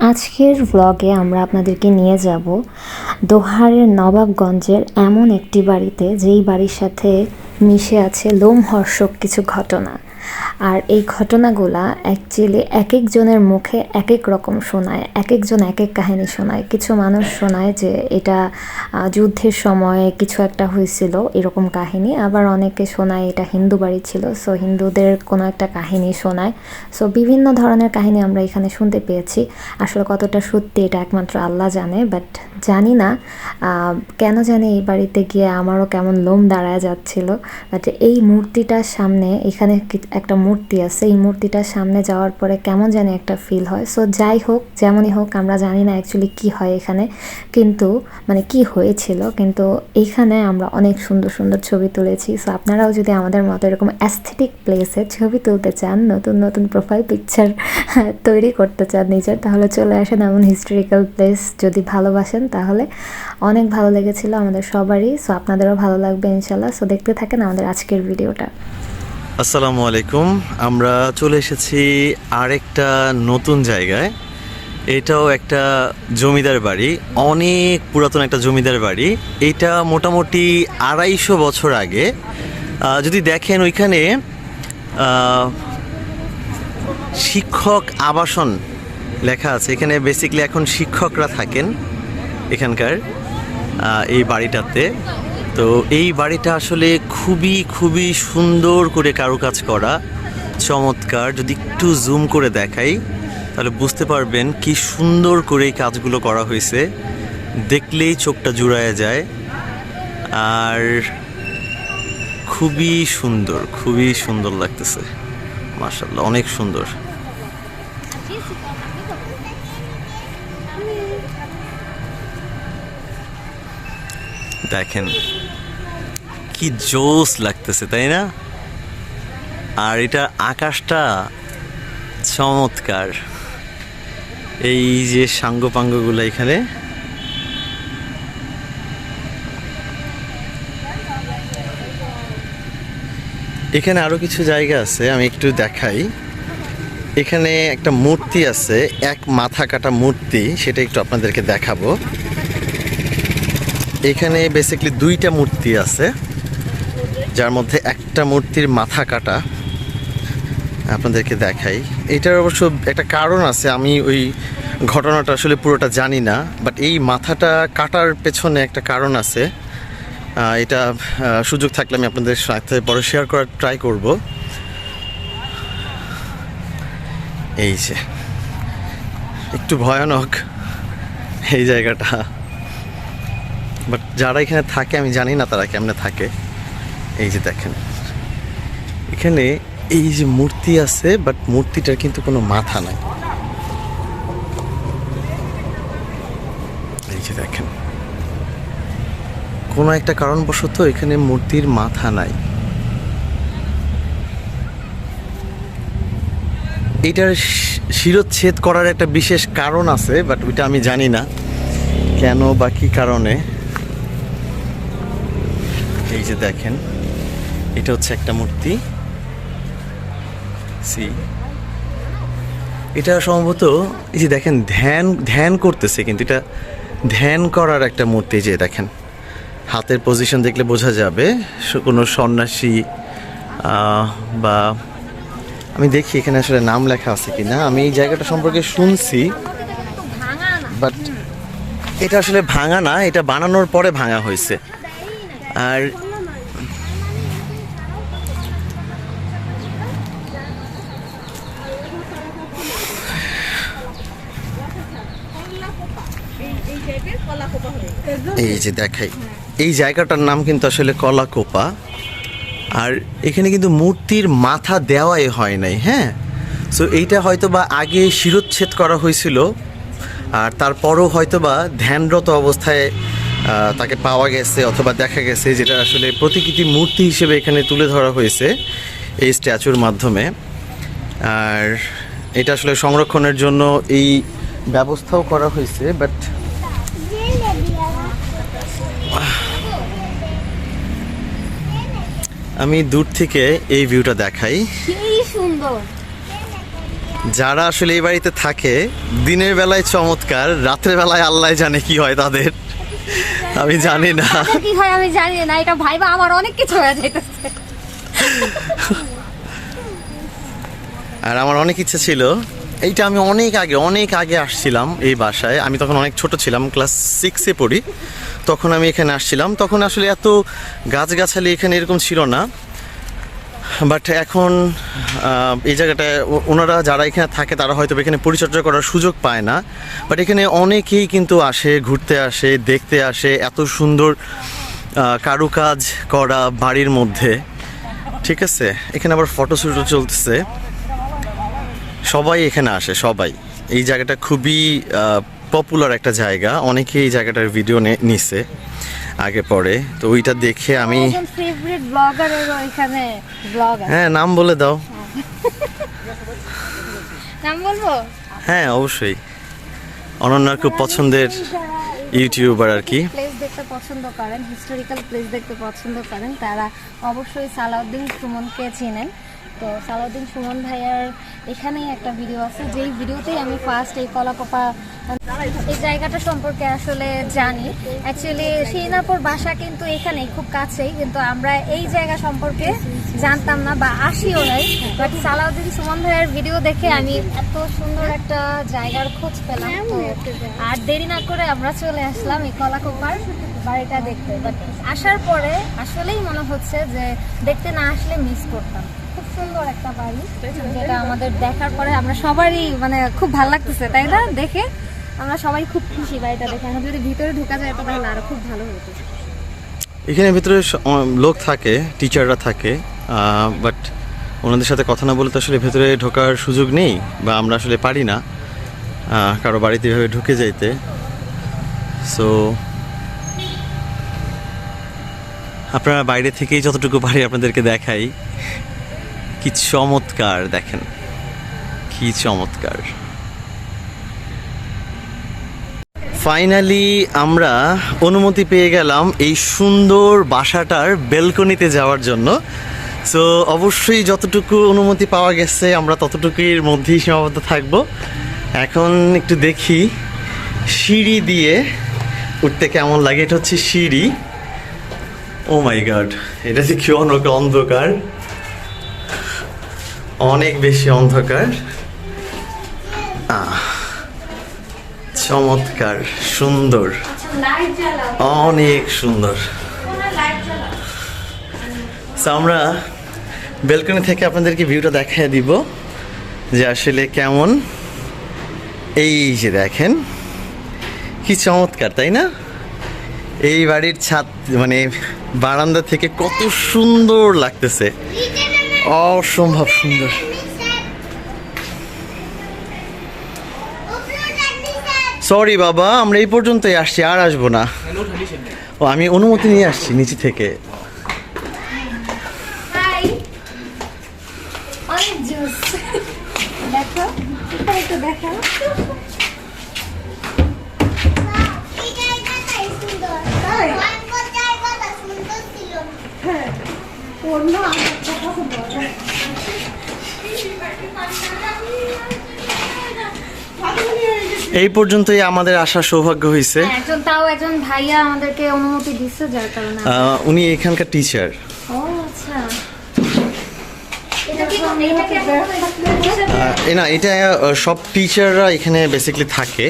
আজকের ব্লগে আমরা আপনাদেরকে নিয়ে যাব দোহারের নবাবগঞ্জের এমন একটি বাড়িতে, যেই বাড়ির সাথে মিশে আছে লোমহর্ষক কিছু ঘটনা। আর এই ঘটনাগুলা অ্যাকচুয়ালি এক একজনের মুখে এক এক রকম শোনায় এক একজন এক এক কাহিনী শোনায়। কিছু মানুষ শোনায় যে এটা যুদ্ধের সময় কিছু একটা হয়েছিল এরকম কাহিনী, আবার অনেকে শোনায় এটা হিন্দু বাড়ি ছিল সো হিন্দুদের কোনো একটা কাহিনী শোনায়। সো বিভিন্ন ধরনের কাহিনী আমরা এখানে শুনতে পেয়েছি। আসলে কতটা সত্যি এটা একমাত্র আল্লাহ জানে বাট জানি না কেন জানি এই বাড়িতে গিয়ে আমারও কেমন লোম দাঁড়ায় যাচ্ছিল। বাট এই মূর্তিটার সামনে এখানে একটা মূর্তি আছে, এই মূর্তিটার সামনে যাওয়ার পরে কেমন জানি একটা ফিল হয়। সো যাই হোক, যেমনই হোক, আমরা জানি না অ্যাকচুয়ালি কি হয় এখানে। কিন্তু মানে কি হয়েছিল, কিন্তু এইখানে আমরা অনেক সুন্দর সুন্দর ছবি তুলেছি। সো আপনারাও যদি আমাদের মতো এরকম অ্যাস্থেটিক প্লেসে ছবি তুলতে চান, নতুন নতুন প্রোফাইল পিকচার তৈরি করতে চান নিজের, তাহলে চলে আসেন এমন হিস্টোরিক্যাল প্লেস যদি ভালোবাসেন, তাহলে অনেক ভালো লেগেছিল আমাদের সবারই। সো আপনাদেরও ভালো লাগবে, ইনশাল্লাহ। সো দেখতে থাকেন আমাদের আজকের ভিডিওটা আসসালামু আলাইকুম। আমরা চলে এসেছি আরেকটা নতুন জায়গায়। এটাও একটা জমিদার বাড়ি, অনেক পুরাতন একটা জমিদার বাড়ি। এটা মোটামুটি আড়াইশো বছর আগে যদি দেখেন ওইখানে শিক্ষক আবাসন লেখা আছে। এখানে বেসিক্যালি এখন শিক্ষকরা থাকেন এখানকার এই বাড়িটাতে। তো এই বাড়িটা আসলে খুবই খুবই সুন্দর করে কারুকাজ করা। চমৎকার, যদি একটু জুম করে দেখাই, তাহলে বুঝতে পারবেন কি সুন্দর করে এই কাজগুলো করা হয়েছে। দেখলেই চোখটা জুড়ায় যায়। আর খুবই সুন্দর খুবই সুন্দর লাগতেছে। মার্শাল্লাহ অনেক সুন্দর। দেখেন, কি জোস লাগতেছে, তাই না? আর এটা আকাশটা চমৎকার। এই যে সাঙ্গপাঙ্গগুলো এখানে। এখানে আরও কিছু জায়গা আছে, আমি একটু দেখাই। এখানে একটা মূর্তি আছে, এক মাথা কাটা মূর্তি, সেটা একটু আপনাদেরকে দেখাবো। এখানে বেসিক্যালি দুইটা মূর্তি আছে, যার মধ্যে একটা মূর্তির মাথা কাটা। আপনাদেরকে দেখাই। এটার অবশ্য একটা কারণ আছে, আমি ওই ঘটনাটা আসলে পুরোটা জানি না বাট এই মাথাটা কাটার পেছনে একটা কারণ আছে। এটা সুযোগ থাকলে আমি আপনাদের সাথে পরে শেয়ার করার ট্রাই করব। এই যে, একটু ভয়ানক এই জায়গাটা। বাট যারা এখানে থাকে, আমি জানি না তারা কেমনে থাকে। এই যে দেখেন। এখানে এই যে মূর্তি আছে বাট মূর্তিটার কিন্তু কোনো মাথা নাই। এই যে দেখেন। কোনো একটা কারণবশত এখানে মূর্তির মাথা নাই। এটার শিরচ্ছেদ করার একটা বিশেষ কারণ আছে বাট ওইটা আমি জানি না। কেন বা কী কারণে? এই যে দেখেন, এটা হচ্ছে একটা মূর্তি। সি। এটা সম্ভবত, এই যে দেখেন, ধ্যান ধ্যান করতেছে কিন্তু এটা ধ্যান করার একটা মূর্তি যে দেখেন। হাতের পজিশন দেখলে বোঝা যাবে কোনো সন্ন্যাসী বা আমি দেখি এখানে আসলে নাম লেখা আছে কি না আমি এই জায়গাটা সম্পর্কে শুনছি, বাট এটা আসলে ভাঙা না, এটা বানানোর পরে ভাঙা হয়েছে। আর এই যে দেখাই। এই জায়গাটার নাম কিন্তু আসলে কলাকোপা। আর এখানে কিন্তু মূর্তির মাথা দেওয়াই হয় নাই হ্যাঁ? সো এইটা হয়তো বা আগে শিরোচ্ছেদ করা হয়েছিল, আর তারপরও হয়তো বা ধ্যানরত অবস্থায় তাকে পাওয়া গেছে অথবা দেখা গেছে, যেটা আসলে প্রতিকৃতি মূর্তি হিসেবে এখানে তুলে ধরা হয়েছে এই স্ট্যাচুর মাধ্যমে। আর এটা আসলে সংরক্ষণের জন্য এই ব্যবস্থাও করা হয়েছে বাট আমি দূর থেকে এই ভিউটা দেখাই। সুন্দর। যারা আসলে এই বাড়িতে থাকে দিনের বেলায় চমৎকার রাত্রে বেলায় আল্লাহ জানে কি হয় তাদের। আমি জানি না। কি হয় আমি জানি না এটা ভাইবা আমার অনেক কিছু হয়ে যাইতেছে। আর আমার অনেক ইচ্ছে ছিল এইটা আমি অনেক আগে অনেক আগে আসছিলাম এই বাসায়। আমি তখন অনেক ছোট ছিলাম, ক্লাস সিক্সে পড়ি। তখন আমি এখানে আসছিলাম। তখন আসলে এত গাছগাছালি এখানে এরকম ছিল না। বাট এখন এই জায়গাটায় ওনারা যারা এখানে থাকে, তারা হয়তো এখানে পরিচর্যা করার সুযোগ পায় না। বাট এখানে অনেকেই কিন্তু আসে, ঘুরতে আসে, দেখতে আসে এত সুন্দর কারুকাজ করা বাড়ির মধ্যে। ঠিক আছে? এখানে আবার ফটোশ্যুটও চলতেছে। সবাই এখানে আসে সবাই। এই জায়গাটা খুবই পপুলার একটা জায়গা। অনেকে এই জায়গাটার ভিডিও নিছে আগে পরে। তো ওইটা দেখে আমি হ্যাঁ নাম বলে দাও। নাম বলব? হ্যাঁ অবশ্যই। অনন্যার খুব পছন্দের ইউটিউবার আর কি। প্লেস দেখতে পছন্দ করেন হিস্টোরিক্যাল প্লেস দেখতে পছন্দ করেন তারা অবশ্যই সালাউদ্দিন সুমনকে চিনেন। তো সালাউদ্দিন সুমন ভাইয়ার এখানেই একটা ভিডিও আছে। যেই ভিডিওতেই আমি ফার্স্ট এই কলাকপা, এই জায়গাটা সম্পর্কে আসলে জানি। অ্যাকচুয়ালি শ্রীনাপুর বাসা কিন্তু এখানেই, খুব কাছেই। কিন্তু আমরা এই জায়গা সম্পর্কে জানতাম না বা আসিও নাই। বাট সালাউদ্দিন সুমন ভাইয়ের ভিডিও দেখে আমি এত সুন্দর একটা জায়গার খোঁজ পেলাম। আর দেরি না করে আমরা চলে আসলাম এই কলাকোপার বাড়িটা দেখতে। বাট আসার পরে আসলেই মনে হচ্ছে যে দেখতে না আসলে মিস করতাম। সুন্দর একটা বাড়ি যেটা আমাদের দেখার পরে আমরা সবারই মানে খুব ভালো লাগতেছে তাই না? দেখে আমরা সবাই খুব খুশি বাড়িটা দেখে। এখন যদি ভিতরে ঢোকা যায় তাহলে আরও খুব ভালো হতো। এখানে ভিতরে লোক থাকে টিচাররা থাকে বাট ওনাদের সাথে কথা না বলে তো আসলে ভেতরে ঢোকার সুযোগ নেই বা আমরা আসলে পারি না কারও বাড়িতে এভাবে ঢুকে যাইতে। সো আপনারা বাইরে থেকেই যতটুকু পারি আপনাদেরকে দেখাই। কি চমৎকার, দেখেন। কি চমৎকার। ফাইনালি আমরা অনুমতি পেয়ে গেলাম এই সুন্দর বাসাটার বেলকনিতে যাওয়ার জন্য। সো অবশ্যই যতটুকু অনুমতি পাওয়া গেছে, আমরা ততটুকুর মধ্যেই সীমাবদ্ধ থাকব। এখন একটু দেখি সিঁড়ি দিয়ে উঠতে কেমন লাগে। এটা হচ্ছে সিঁড়ি। ও মাই গড এটা দেখি অনেক অন্ধকার। অনেক বেশি অন্ধকার। চমৎকার, সুন্দর। অনেক সুন্দর। আমরা বেলকনি থেকে আপনাদেরকে ভিউটা দেখায় দিব যে আসলে কেমন। এই যে দেখেন, কি চমৎকার, তাই না? এই বাড়ির ছাদ মানে বারান্দা থেকে কত সুন্দর লাগতেছে। অসম্ভব সুন্দর সরি বাবা আমরা এই পর্যন্তই আসছি আর আসব না ও আমি অনুমতি নিয়ে আসছি নিচে থেকে হাই অনেক জুস দেখো এটা একটু দেখো এই পর্যন্তই আমাদের আসার সৌভাগ্য হয়েছে। হ্যাঁ, একজন তাও একজন ভাইয়া আমাদেরকে অনুমতি দিচ্ছে যার কারণে উনি এখানকার টিচার ও আচ্ছা। এটা কি এটা না এটা সব টিচাররা এখানে বেসিক্যালি থাকে।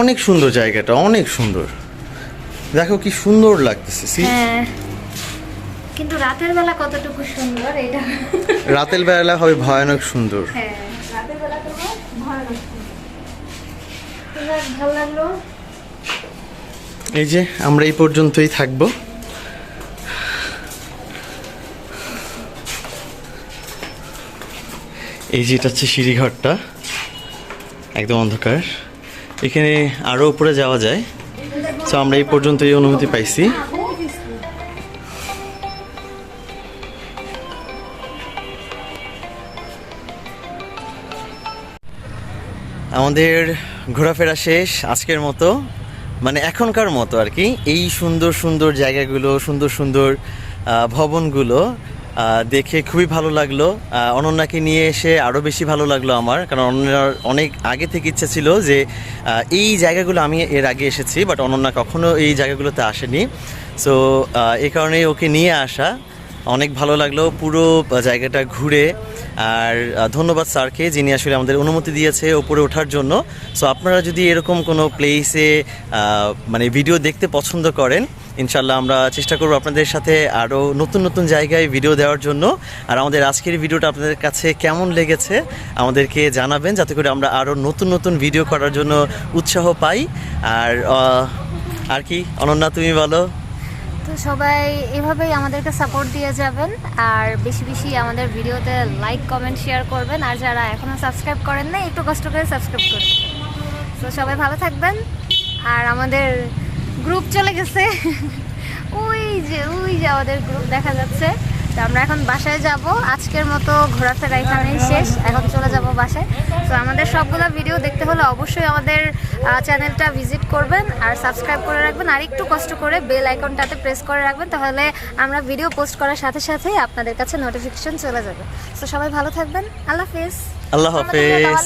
অনেক সুন্দর জায়গাটা অনেক সুন্দর। দেখো কি সুন্দর লাগতেছে see? হ্যাঁ রাতের বেলা কতটুকু সুন্দর এটা রাতের বেলা হবে ভয়ানক সুন্দর। হ্যাঁ রাতের বেলা তো ভয়ানক সুন্দর। ভালো লাগল? এই যে আমরা এই পর্যন্তই থাকব। এই যে এটা হচ্ছে সিঁড়িঘরটা। একদম অন্ধকার। এখানে আরও উপরে যাওয়া যায়। তো আমরা এই পর্যন্তই অনুমতি পাইছি। আমাদের ঘোরাফেরা শেষ আজকের মতো। মানে এখনকার মতো আর কি। এই সুন্দর সুন্দর জায়গাগুলো, সুন্দর সুন্দর ভবনগুলো দেখে খুবই ভালো লাগল। অনন্যাকে নিয়ে এসে আরও বেশি ভালো লাগল আমার। কারণ অনন্যার অনেক আগে থেকে ইচ্ছা ছিল যে এই জায়গাগুলো আমি এর আগে এসেছি, বাট অনন্যা কখনো এই জায়গাগুলোতে আসেনি। সো এই কারণেই ওকে নিয়ে আসা। অনেক ভালো লাগল পুরো জায়গাটা ঘুরে। আর ধন্যবাদ স্যারকে যিনি আসলে আমাদের অনুমতি দিয়েছে ওপরে ওঠার জন্য। সো আপনারা যদি এরকম কোনো প্লেসে মানে ভিডিও দেখতে পছন্দ করেন ইনশাল্লাহ আমরা চেষ্টা করব আপনাদের সাথে আরও নতুন নতুন জায়গায় ভিডিও দেওয়ার জন্য। আর আমাদের আজকের ভিডিওটা আপনাদের কাছে কেমন লেগেছে, আমাদেরকে জানাবেন, যাতে করে আমরা আরও নতুন নতুন ভিডিও করার জন্য উৎসাহ পাই। আর আর কি? অনন্যা, তুমি বলো। সবাই এভাবেই আমাদেরকে সাপোর্ট দিয়ে যাবেন। আর বেশি বেশি আমাদের ভিডিওতে লাইক কমেন্ট শেয়ার করবেন। আর যারা এখনও সাবস্ক্রাইব করেন না একটু কষ্ট করে সাবস্ক্রাইব করবেন তো সবাই ভালো থাকবেন। আর আমাদের গ্রুপ চলে গেছে। ওই যে ওই যে আমাদের গ্রুপ দেখা যাচ্ছে। তো আমরা এখন বাসায় যাব। আজকের মতো ঘোরাফেরা এখানেই শেষ। এখন চলে যাব বাসায়। তো আমাদের সবগুলো ভিডিও দেখতে হলে অবশ্যই আমাদের চ্যানেলটা ভিজিট করবেন আর সাবস্ক্রাইব করে রাখবেন। আর একটু কষ্ট করে বেল আইকনটাতে প্রেস করে রাখবেন তাহলে আমরা ভিডিও পোস্ট করার সাথে সাথেই আপনাদের কাছে নোটিফিকেশন চলে যাবে। তো সবাই ভালো থাকবেন। আল্লাহ হাফেজ। আল্লাহ হাফেজ।